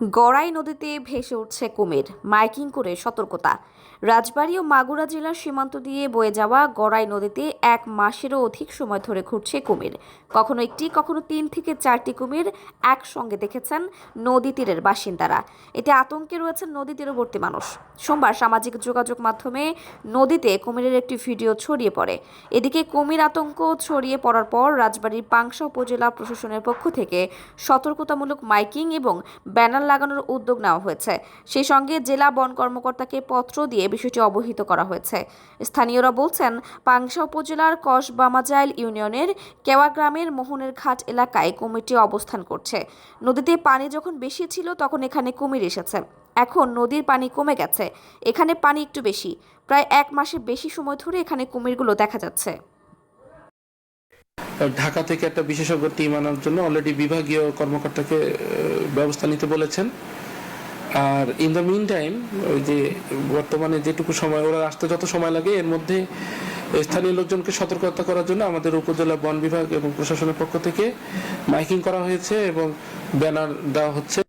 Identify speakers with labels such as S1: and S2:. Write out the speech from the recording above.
S1: গড়াই নদীতে ভেসে উঠছে কুমির, মাইকিং করে সতর্কতা। রাজবাড়ী ও মাগুরা জেলার সীমান্ত দিয়ে বয়ে যাওয়া গড়াই নদীতে এক মাসেরও অধিক সময় ধরে ঘুরছে কুমির। কখনো একটি, কখনো তিন থেকে চারটি কুমির একসঙ্গে দেখেছেন নদী তীরের বাসিন্দারা। এতে আতঙ্কে রয়েছেন নদী তীরবর্তী মানুষ। সোমবার সামাজিক যোগাযোগ মাধ্যমে নদীতে কুমিরের একটি ভিডিও ছড়িয়ে পড়ে। এদিকে কুমির আতঙ্ক ছড়িয়ে পড়ার পর রাজবাড়ীর পাংশা উপজেলা প্রশাসনের পক্ষ থেকে সতর্কতামূলক মাইকিং এবং ব্যানার লাগানোর উদ্যোগ নেওয়া হয়েছে। সেই সঙ্গে জেলা বন কর্মকর্তাকে পত্র দিয়ে বিষয়টি অবহিত করা হয়েছে। স্থানীয়রা বলছেন, পাংশা উপজেলার কসবামাজাইল ইউনিয়নের কেওয়া গ্রামের মোহনের ঘাট এলাকায় কুমিরটি অবস্থান করছে। নদীতে পানি যখন বেশি ছিল, তখন এখানে কুমির এসেছে। এখন নদীর পানি কমে গেছে। এখানে পানি একটু বেশি। প্রায় এক মাসের বেশি সময় ধরে এখানে কুমিরগুলো দেখা যাচ্ছে।
S2: ঢাকা থেকে একটা বিশেষজ্ঞ টিম আনার জন্য অলরেডি বিভাগীয় কর্মকর্তাকে ব্যবস্থা নিতে বলেছেন। আর ইন দ্য মিন টাইম ওই যে বর্তমানে যেটুকু সময়, ওরা আসতে যত সময় লাগে, এর মধ্যে স্থানীয় লোকজনকে সতর্কতা করার জন্য আমাদের উপজেলা বন বিভাগ এবং প্রশাসনের পক্ষ থেকে মাইকিং করা হয়েছে এবং ব্যানার দেওয়া হচ্ছে।